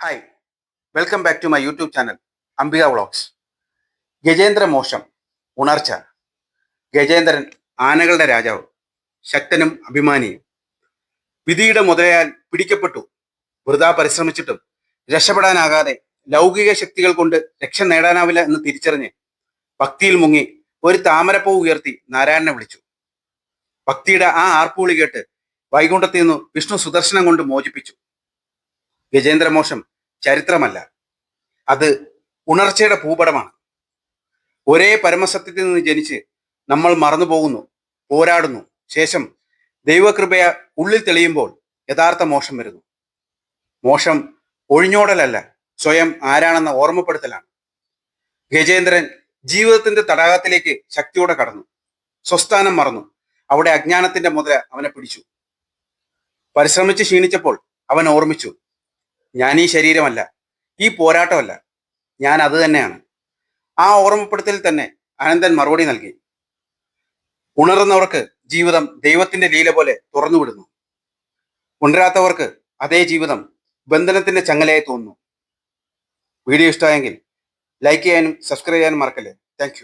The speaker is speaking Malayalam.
Hi welcome back to my YouTube channel Ambika vlogs Gajendra മോശം ഉണർച്ച. ഗജേന്ദ്രൻ ആനകളുടെ രാജാവ് ശക്തനും അഭിമാനിയും. വിധിയുടെ മുതലയാൽ പിടിക്കപ്പെട്ടു വൃതാ പരിശ്രമിച്ചിട്ടും രക്ഷപ്പെടാനാകാതെ ലൗകിക ശക്തികൾ കൊണ്ട് രക്ഷ നേടാനാവില്ല എന്ന് തിരിച്ചറിഞ്ഞ് ഭക്തിയിൽ മുങ്ങി ഒരു താമരപ്പൂ ഉയർത്തി നാരായണനെ വിളിച്ചു. ഭക്തിയുടെ ആ ആർപ്പുവിളി കേട്ട് വൈകുണ്ഠത്തിൽ നിന്ന് വിഷ്ണു സുദർശനം കൊണ്ട് മോചിപ്പിച്ചു. ഗജേന്ദ്രമോക്ഷം ചരിത്രമല്ല. അത് ഉണർച്ചയുടെ ഭൂപടമാണ്. ഒരേ പരമസത്യത്തിൽ നിന്ന് ജനിച്ച് നമ്മൾ മറന്നു പോകുന്നു പോരാടുന്നു. ശേഷം ദൈവകൃപയ ഉള്ളിൽ തെളിയുമ്പോൾ യഥാർത്ഥ മോശം വരുന്നു. മോശം ഒഴിഞ്ഞോടലല്ല സ്വയം ആരാണെന്ന ഓർമ്മപ്പെടുത്തലാണ്. ഗജേന്ദ്രൻ ജീവിതത്തിന്റെ തടാകത്തിലേക്ക് ശക്തിയോടെ കടന്നു. സ്വസ്ഥാനം മറന്നു. അവിടെ അജ്ഞാനത്തിന്റെ മുതല അവനെ പിടിച്ചു. പരിശ്രമിച്ച് ക്ഷീണിച്ചപ്പോൾ അവൻ ഓർമ്മിച്ചു ഞാൻ ഈ ശരീരമല്ല ഈ പോരാട്ടമല്ല ഞാൻ അത് തന്നെയാണ്. ആ ഓർമ്മപ്പെടുത്തൽ തന്നെ അനന്തൻ മറുപടി നൽകി. ഉണർന്നവർക്ക് ജീവിതം ദൈവത്തിന്റെ ലീല പോലെ തുറന്നുവിടുന്നു ഉണരാത്തവർക്ക് അതേ ജീവിതം ബന്ധനത്തിന്റെ ചങ്ങലയായി തോന്നുന്നു. വീഡിയോ ഇഷ്ടമായെങ്കിൽ ലൈക്ക് ചെയ്യാനും സബ്സ്ക്രൈബ് ചെയ്യാനും മറക്കല്ലേ. താങ്ക്